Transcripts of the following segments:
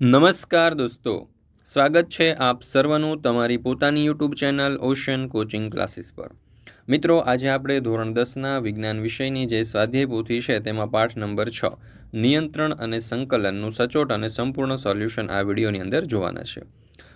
નમસ્કાર દોસ્તો. સ્વાગત છે આપ સર્વનું તમારી પોતાની YouTube channel Ocean coaching classes પર. મિત્રો, આજે આપણે ધોરણ દસના વિજ્ઞાન વિષયની જે સ્વાધ્યાય પોથી છે તેમાં પાઠ નંબર છ, નિયંત્રણ અને સંકલનનું સચોટ અને સંપૂર્ણ સોલ્યુશન આ વિડીયોની અંદર જોવાના છે.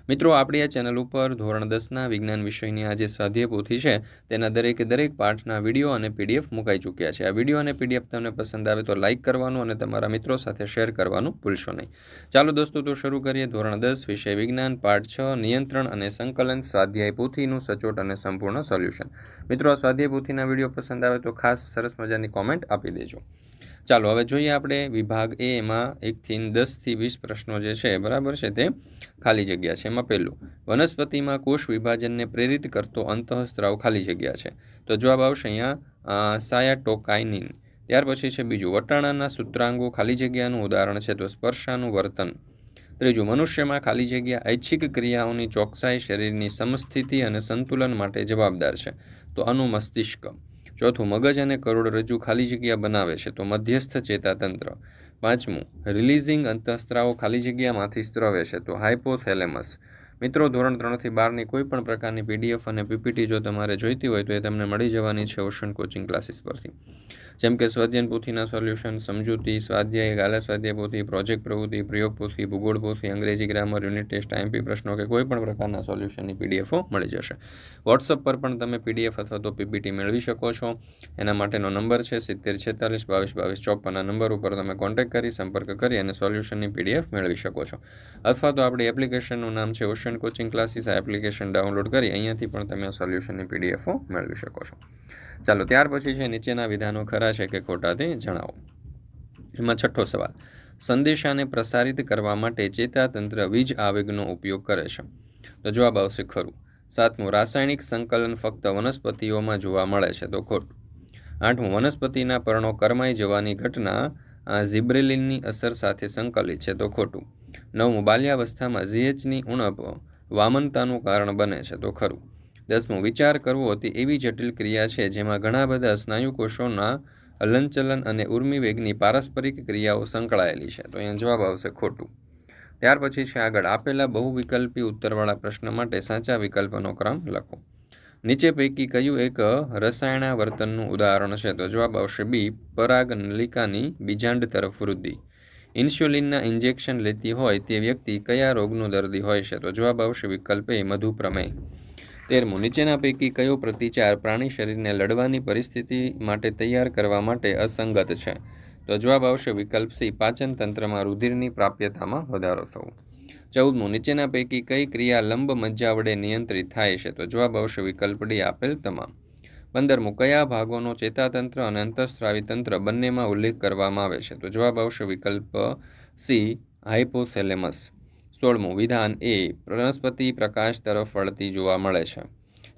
મિત્રો, આપણી આ ચેનલ ઉપર ધોરણ દસના વિજ્ઞાન વિષયની આ જે સ્વાધ્યાય પોથી છે. તેના દરેકે દરેક પાઠના વીડિયો અને પીડીએફ મુકાઈ ચૂક્યા છે. આ વીડિયો અને પીડીએફ તમને પસંદ આવે તો લાઇક કરવાનું અને તમારા મિત્રો સાથે શેર કરવાનું ભૂલશો નહીં. ચાલો દોસ્તો, તો શરૂ કરીએ ધોરણ દસ વિષય વિજ્ઞાન, પાઠ છ, નિયંત્રણ અને સંકલન, સ્વાધ્યાય પોથીનું સચોટ અને સંપૂર્ણ સોલ્યુશન. મિત્રો, આ સ્વાધ્યાય પોથીના વીડિયો પસંદ આવે તો ખાસ સરસ મજાની કોમેન્ટ આપી દેજો. ચાલો, હવે જોઈએ આપણે વિભાગ એ એમાં એકથી દસથી વીસ પ્રશ્નો જે છે, બરાબર છે તે ખાલી જગ્યા છે. એમાં પહેલું, વનસ્પતિમાં કોષ વિભાજનને પ્રેરિત કરતો અંતઃસ્ત્રાવ ખાલી જગ્યા છે. તો જવાબ આવશે અહીંયા સાયાટોકાઇનિન. ત્યાર પછી છે બીજું, વટાણાના સૂત્રાંગો ખાલી જગ્યાનું ઉદાહરણ છે, તો સ્પર્શાનું વર્તન. ત્રીજું, મનુષ્યમાં ખાલી જગ્યા ઐચ્છિક ક્રિયાઓની ચોકસાઈ શરીરની સમસ્થિતિ અને સંતુલન માટે જવાબદાર છે. તો અનુમસ્તિષ્ક ચોથું, મગજ અને કરોડરજ્જુ ખાલી જગ્યા બનાવે છે, તો મધ્યસ્થ ચેતાતંત્ર. પાંચમું, રિલીઝિંગ અંતઃસ્ત્રાવો ખાલી જગ્યામાંથી સ્ત્રવે છે, તો હાઇપોથેલેમસ મિત્રો, ધોરણ ત્રણથી બારની કોઈ પણ પ્રકારની પીડીએફ અને પીપીટી જો તમારે જોઈતી હોય તો એ તમને મળી જવાની છે ઓશન કોચિંગ ક્લાસીસ પરથી. જેમ કે સ્વાધ્યાયન પોથીના સોલ્યુશન સમજૂતી, સ્વાધ્યાય, ગાલા સ્વાધ્યાય પોથી પ્રોજેક્ટ પ્રવૃત્તિ, પ્રયોગ પોથી, ભૂગોળ પોથી, અંગ્રેજી ગ્રામર યુનિટ ટેસ્ટ આઈએમપી પ્રશ્નો કે કોઈ પણ પ્રકારના સોલ્યુશનની પીડીએફો મળી જશે. વોટ્સઅપ પર પણ તમે પીડીએફ અથવા તો પીપીટી મેળવી શકો છો. એના માટેનો નંબર છે સિત્તેર છેતાલીસ બાવીસ બાવીસ ચોપનના નંબર ઉપર તમે કોન્ટેક્ટ કરી, સંપર્ક કરી અને સોલ્યુશનની પીડીએફ મેળવી શકો છો. અથવા તો આપણી એપ્લિકેશનનું નામ છે ઓશન કોચિંગ ક્લાસીસ આ એપ્લિકેશન ડાઉનલોડ કરી અહીંયાથી પણ તમે સોલ્યુશનની પીડીએફો મેળવી શકો છો. ચાલો ત્યાર પછી છે નીચેના વિધાનો ખરા છે કે ખોટા તે જણાવો? એમાં છઠ્ઠો સવાલ. સંદેશાને પ્રસારિત કરવા માટે ચેતાતંત્ર વીજ આવેગનો ઉપયોગ કરે છે. તો જવાબ આવશે ખરું. સાતમું, રાસાયણિક સંકલન ફક્ત વનસ્પતિઓમાં જોવા મળે છે. તો ખોટું. આઠમું, વનસ્પતિના પર્ણો કરમાઈ જવાની ઘટના ઝિબ્રેલિનની અસર સાથે સંકલિત છે. તો ખોટું. નવમું, બાલ્યાવસ્થામાં ઝીએચની ઉણપ વામનતાનું કારણ બને છે. તો ખરું. દસમું, વિચાર કરવો તે એવી જટિલ ક્રિયા છે જેમાં ઘણા બધા સ્નાયુકોષોના હલનચલન અને ઉર્મિવેગની પારસ્પરિક ક્રિયાઓ સંકળાયેલી છે. તો અહીંયા જવાબ આવશે ખોટું. ત્યાર પછી છે આગળ, આપેલા બહુવિકલ્પી ઉત્તરવાળા પ્રશ્ન માટે સાચા વિકલ્પનો ક્રમ લખો. નીચે પૈકી કયું એક રસાયણા વર્તનનું ઉદાહરણ છે? તો જવાબ આવશે બી, પરાગ નલિકાની બીજાંડ તરફ વૃદ્ધિ. ઇન્સ્યુલિનના ઇન્જેક્શન લેતી હોય તે વ્યક્તિ કયા રોગનો દર્દી હોય છે? તો જવાબ આવશે વિકલ્પ એ મધુપ્રમેય તેરમું નીચેના પૈકી કયો પ્રતિચાર પ્રાણી શરીરને લડવાની પરિસ્થિતિ માટે તૈયાર કરવા માટે અસંગત છે? તો જવાબ આવશે વિકલ્પ સી, પાચન તંત્રમાં રુધિરની પ્રાપ્યતામાં વધારો થવો. ચૌદમું નીચેના પૈકી કઈ ક્રિયા લંબ મજ્જા વડે નિયંત્રિત થાય છે? તો જવાબ આવશે વિકલ્પ ડી, આપેલ તમામ. પંદરમું કયા ભાગોનો ચેતાતંત્ર અને અંતઃસ્ત્રાવી તંત્ર બંનેમાં ઉલ્લેખ કરવામાં આવે છે? તો જવાબ આવશે વિકલ્પ સી હાઇપોથેલેમસ સોળમું વિધાન એ વનસ્પતિ પ્રકાશ તરફ વળતી જોવા મળે છે.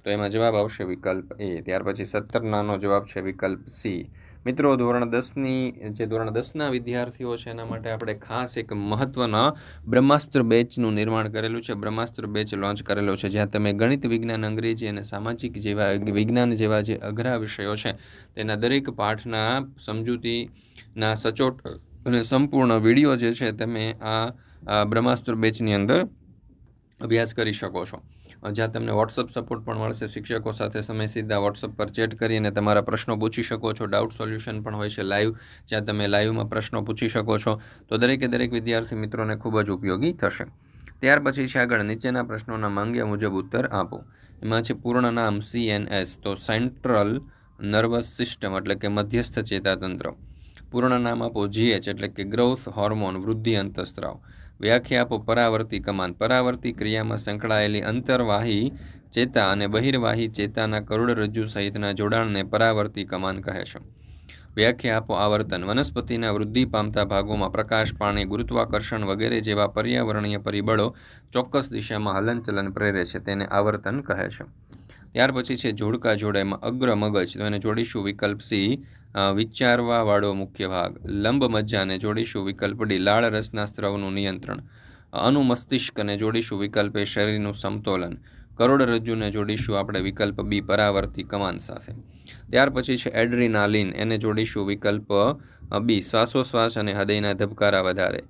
તો એમાં જવાબ આવશે વિકલ્પ એ. ત્યાર પછી સત્તરનાનો જવાબ છે વિકલ્પ સી. મિત્રો, ધોરણ દસની, જે ધોરણ દસના વિદ્યાર્થીઓ છે એના માટે આપણે ખાસ એક મહત્ત્વના બ્રહ્માસ્ત્ર બેચનું નિર્માણ કરેલું છે. બ્રહ્માસ્ત્ર બેચ લોન્ચ કરેલો છે, જ્યાં તમે ગણિત, વિજ્ઞાન, અંગ્રેજી અને સામાજિક જેવા, વિજ્ઞાન જેવા જે અઘરા વિષયો છે, તેના દરેક પાઠના સમજૂતીના સચોટ અને સંપૂર્ણ વીડિયો જે છે, તમે આ બ્રહ્માસ્ત્ર બેચની અંદર અભ્યાસ કરી શકો છો. જ્યાં તમને વોટ્સઅપ સપોર્ટ પણ મળશે. શિક્ષકો સાથે સમય સીધા વોટ્સઅપ પર ચેટ કરીને તમારા પ્રશ્નો પૂછી શકો છો. ડાઉટ સોલ્યુશન પણ હોય છે લાઈવ જ્યાં તમે લાઈવમાં પ્રશ્નો પૂછી શકો છો. તો દરેકે દરેક વિદ્યાર્થી મિત્રોને ખૂબ જ ઉપયોગી થશે. ત્યાર પછી છે આગળ નીચેના પ્રશ્નોના માંગ્યા મુજબ ઉત્તર આપો. એમાં છે પૂર્ણ નામ સી એન એસ તો સેન્ટ્રલ નર્વસ સિસ્ટમ એટલે કે મધ્યસ્થ ચેતાતંત્ર. પૂર્ણ નામ આપો જીએચ એટલે કે ગ્રોથ હોર્મોન વૃદ્ધિ અંતસ્ત્રાવ. વ્યાખ્યા આપો, પરાવર્તી કમાન. પરાવર્તી ક્રિયામાં સંકળાયેલી અંતરવાહી ચેતા અને બહિર્વાહી ચેતાના કરોડરજ્જુ સહિતના જોડાણને પરાવર્તી કમાન કહે છે. વ્યાખ્યા આપો, આવર્તન. વનસ્પતિના વૃદ્ધિ પામતા ભાગોમાં પ્રકાશ, પાણી, ગુરુત્વાકર્ષણ વગેરે જેવા પર્યાવરણીય પરિબળો ચોક્કસ દિશામાં હલનચલન પ્રેરે છે, તેને આવર્તન કહે છે. ત્યાર પછી છે, જોડકા જોડાયમાં અગ્ર મગજ, તો એને જોડીશું વિકલ્પ સી વિચારવાવાળો મુખ્ય ભાગ. લંબ મજ્જાને જોડીશું વિકલ્પ ડી લાળ રસના સ્ત્રવનું નિયંત્રણ. અનુમસ્તિષ્કને જોડીશું વિકલ્પ એ શરીરનું સમતોલન. કરોડરજ્જુને જોડીશું આપણે વિકલ્પ બી, પરાવર્તી કમાન સાથે. ત્યાર પછી છે એડ્રીનાલિન. એને જોડીશું વિકલ્પ બી, શ્વાસોશ્વાસ અને હૃદયના ધબકારા વધારે.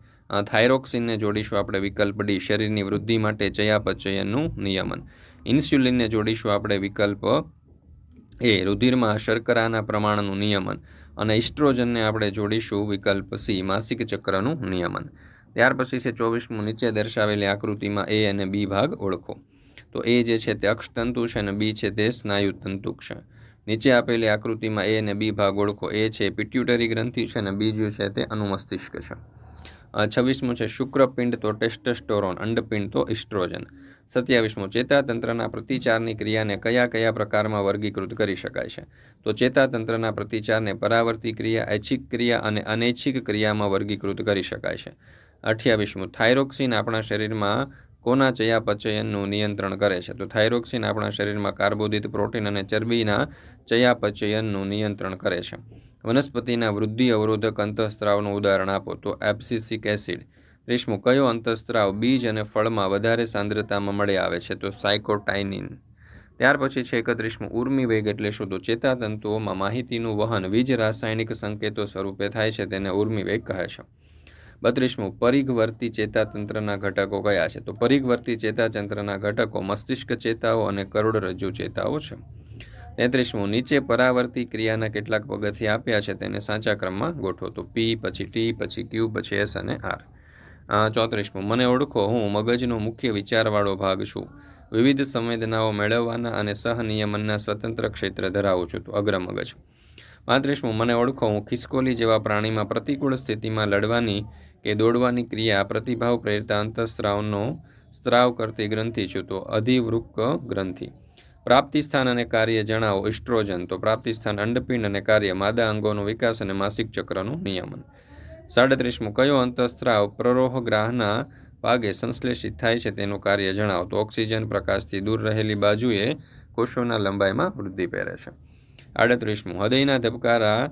થાઇરોક્સિનને જોડીશું આપણે વિકલ્પ ડી, શરીરની વૃદ્ધિ માટે ચયાપચયનું નિયમન. ઇન્સ્યુલિનને જોડીશું આપણે વિકલ્પ એ રુધિરમાં શર્કરાના પ્રમાણનું નિયમન અને ઇસ્ટ્રોજનને આપણે જોડીશું વિકલ્પ સી, માસિક ચક્રનું નિયમન. ત્યાર પછી છે ચોવીસમું, નીચે દર્શાવેલી આકૃતિમાં એ અને બી ભાગ ઓળખો. તો એ જે છે તે અક્ષતંતુ છે અને બી છે તે સ્નાયુ તંતુ છે. નીચે આપેલી આકૃતિમાં એ અને બી ભાગ ઓળખો. એ છે પિટ્યુટરી ગ્રંથિ છે અને બીજું છે તે અનુમસ્તિષ્ક છે. છવ્વીસમું છે શુક્રપિંડ તો ટેસ્ટસ્ટોરોન, અંડપિંડ તો ઇસ્ટ્રોજન. સત્યાવીસમું, ચેતાતંત્રના પ્રતિચારની ક્રિયાને કયા કયા પ્રકારમાં વર્ગીકૃત કરી શકાય છે? તો ચેતાતંત્રના પ્રતિચારને પરાવર્તી ક્રિયા, ઐચ્છિક ક્રિયા અને અનૈચ્છિક ક્રિયામાં વર્ગીકૃત કરી શકાય છે. અઠ્યાવીસમું, થાઇરોક્સિન આપણા શરીરમાં કોના ચયાપચયનનું નિયંત્રણ કરે છે? તો થાઇરોક્સિન આપણા શરીરમાં કાર્બોદિત પ્રોટીન અને ચરબીના ચયાપચયનનું નિયંત્રણ કરે છે. વનસ્પતિના વૃદ્ધિ અવરોધક અંતઃસ્ત્રાવનું ઉદાહરણ આપો તો એપ્સિસિક એસિડ. રેશમો કયો અંતઃસ્ત્રાવ બીજ અને ફળમાં વધારે સાંદ્રતામાં મળી આવે છે? તો સાયકોટાઇનિન. ત્યાર પછી છે એકત્રીસમું. ઉર્મી વેગ એટલે શું? તો ચેતાતંતુઓમાં માહિતીનું વહન વીજ રાસાયણિક સંકેતો સ્વરૂપે થાય છે, તેને ઉર્મી વેગ કહે છે. બત્રીસમું. પરિઘવર્તી ચેતાતંત્રના ઘટકો કયા છે? તો પરિઘવર્તી ચેતાતંત્રના ઘટકો મસ્તિષ્ક ચેતાઓ અને કરોડરજ્જુ ચેતાઓ છે. તેત્રીસમું, નીચે પરાવર્તી ક્રિયાના કેટલાક પગથિયા આપ્યા છે, તેને સાચા ક્રમમાં ગોઠવો. તો પી પછી ટી પછી ક્યુ પછી એસ અને આર ચોત્રીસમું, મને ઓળખો, હું મગજનો મુખ્ય વિચારવાળો ભાગ છું. વિવિધ સંવેદનાઓ મેળવવાના અને સહનિયમનના સ્વતંત્ર ક્ષેત્ર ધરાવું છું. તો અગ્રમગજ પાંત્રીસમું, મને ઓળખો, હું ખિસકોલી જેવા પ્રાણીમાં પ્રતિકૂળ સ્થિતિમાં લડવાની કે દોડવાની ક્રિયા, પ્રતિભાવ પ્રેરતા અંતઃસ્ત્રાવનો સ્ત્રાવ કરતી ગ્રંથિ છું. તો અધિવૃક્ક ગ્રંથિ. પ્રાપ્તિ સ્થાન અને કાર્ય જણાવો ઇસ્ટ્રોજન તો પ્રાપ્તિ સ્થાન અંડપિંડ અને કાર્ય, માદા અંગોનો વિકાસ અને માસિક ચક્રનું નિયમન. સાડત્રીસમું, કયો અંતઃસ્ત્રાવ પ્રરોહગ્રાહના ભાગે સંશ્લેષિત થાય છે તેનું કાર્ય જણાવો? તો ઓક્સિજન પ્રકાશથી દૂર રહેલી બાજુએ કોષોના લંબાઈમાં વૃદ્ધિ પેરે છે. આડત્રીસમું, હૃદયના ધબકારા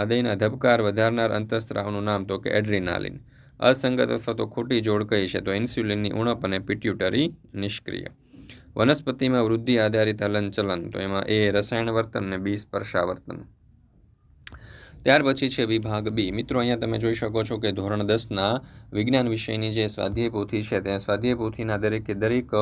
હૃદયના ધબકાર વધારનાર અંતઃસ્ત્રાવનું નામ તો કે એડ્રિનાલિન. અસંગત અથવા તો ખોટી જોડ કહી છે, તો ઇન્સ્યુલિનની ઉણપ અને પિટ્યુટરી નિષ્ક્રિય. વનસ્પતિમાં વૃદ્ધિ આધારિત હલનચલન, તો એમાં એ રસાયણ વર્તન ને બી સ્પર્શાવર્તન ત્યાર પછી છે વિભાગ બી. મિત્રો, અહીંયા તમે જોઈ શકો છો કે ધોરણ દસના વિજ્ઞાન વિષયની જે સ્વાધ્યાય પોથી છે તે સ્વાધ્યાય પોથીના દરેકે દરેક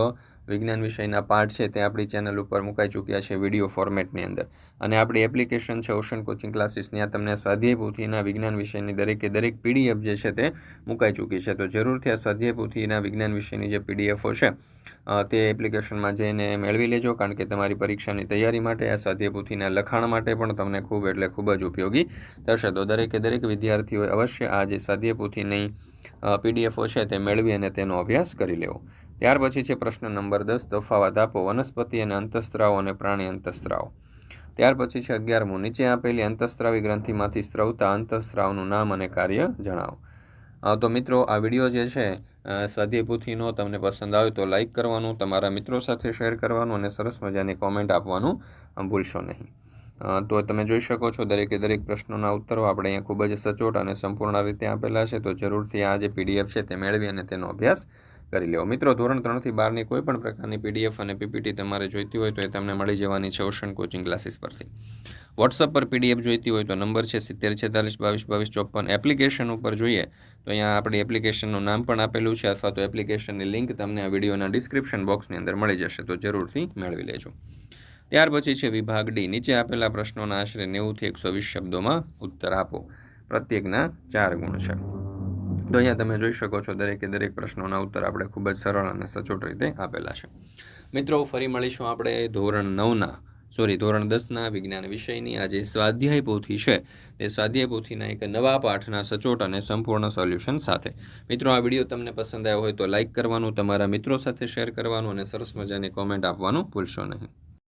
વિજ્ઞાન વિષયના પાઠ છે તે આપણી ચેનલ ઉપર મુકાઈ ચૂક્યા છે વીડિયો ફોર્મેટની અંદર. અને આપણી એપ્લિકેશન છે ઓશન કોચિંગ ક્લાસીસ ત્યાં તમને સ્વાધ્યાય પોથીના વિજ્ઞાન વિષયની દરેકે દરેક પીડીએફ જે છે તે મુકાઈ ચૂકી છે. તો જરૂરથી આ સ્વાધ્યાય પોથીના વિજ્ઞાન વિષયની જે પીડીએફો છે તે એપ્લિકેશનમાં જઈને મેળવી લેજો, કારણ કે તમારી પરીક્ષાની તૈયારી માટે આ સ્વાધ્યાય પોથીના લખાણ માટે પણ તમને ખૂબ એટલે ખૂબ જ ઉપયોગી થશે. તો દરેકે દરેક વિદ્યાર્થીઓએ અવશ્ય આ જે સ્વાધ્યાય પોથીની પીડીએફો છે તે મેળવી અને તેનો અભ્યાસ કરી લેવો. ત્યાર પછી છે પ્રશ્ન નંબર દસ, તફાવત આપો, વનસ્પતિ અને અંતઃસ્ત્રાવ અને પ્રાણી અંતઃસ્ત્રાવ. ત્યાર પછી છે અગિયારમું નીચે આપેલી અંતઃસ્ત્રાવી ગ્રંથિમાંથી સ્ત્રવતા અંતઃસ્ત્રાવનું નામ અને કાર્ય જણાવો. તો મિત્રો, આ વીડિયો જે છે સ્વાધ્યાય પૂથીનો તમને પસંદ આવે તો લાઇક કરવાનું, તમારા મિત્રો સાથે શેર કરવાનું અને સરસ મજાની કોમેન્ટ આપવાનું ભૂલશો નહીં. તો તમે જોઈ શકો છો દરેકે દરેક પ્રશ્નોના ઉત્તરો આપણે અહીંયા ખૂબ જ સચોટ અને સંપૂર્ણ રીતે આપેલા છે, તો જરૂરથી આ જે પીડીએફ છે તે મેળવી અને તેનો અભ્યાસ કરી લેવો. મિત્રો, ધોરણ ત્રણથી બારની કોઈ પણ પ્રકારની પીડીએફ અને પીપીટી તમારે જોઈતી હોય તો એ તમને મળી જવાની છે ઓશન કોચિંગ ક્લાસીસ પરથી. વોટ્સઅપ પર પીડીએફ જોઈતી હોય તો નંબર છે સિત્તેર છેતાલીસ બાવીસ બાવીસ ચોપન. એપ્લિકેશન ઉપર જોઈએ તો અહીંયા આપણી એપ્લિકેશનનું નામ પણ આપેલું છે અથવા તો એપ્લિકેશનની લિંક તમને આ વિડીયોના ડિસ્ક્રિપ્શન બોક્સની અંદર મળી જશે, તો જરૂરથી મેળવી લેજો. ત્યાર પછી છે વિભાગ ડી. નીચે આપેલા પ્રશ્નોના આશરે નેવુંથી એકસો વીસ શબ્દોમાં ઉત્તર આપો. પ્રત્યેકના ચાર ગુણ છે. તો અહીંયા તમે જોઈ શકો છો દરેકે દરેક પ્રશ્નોના ઉત્તર આપણે ખૂબ જ સરળ અને સચોટ રીતે આપેલા છે. મિત્રો, ફરી મળીશું આપણે ધોરણ નવના સોરી ધોરણ દસના વિજ્ઞાન વિષયની. આ જે સ્વાધ્યાય પોથી છે. તે સ્વાધ્યાય પોથીના એક નવા પાઠના સચોટ અને સંપૂર્ણ સોલ્યુશન સાથે. મિત્રો, આ વીડિયો તમને પસંદ આવ્યો હોય તો લાઇક કરવાનું, તમારા મિત્રો સાથે શેર કરવાનું અને સરસ મજાની કોમેન્ટ આપવાનું ભૂલશો નહીં.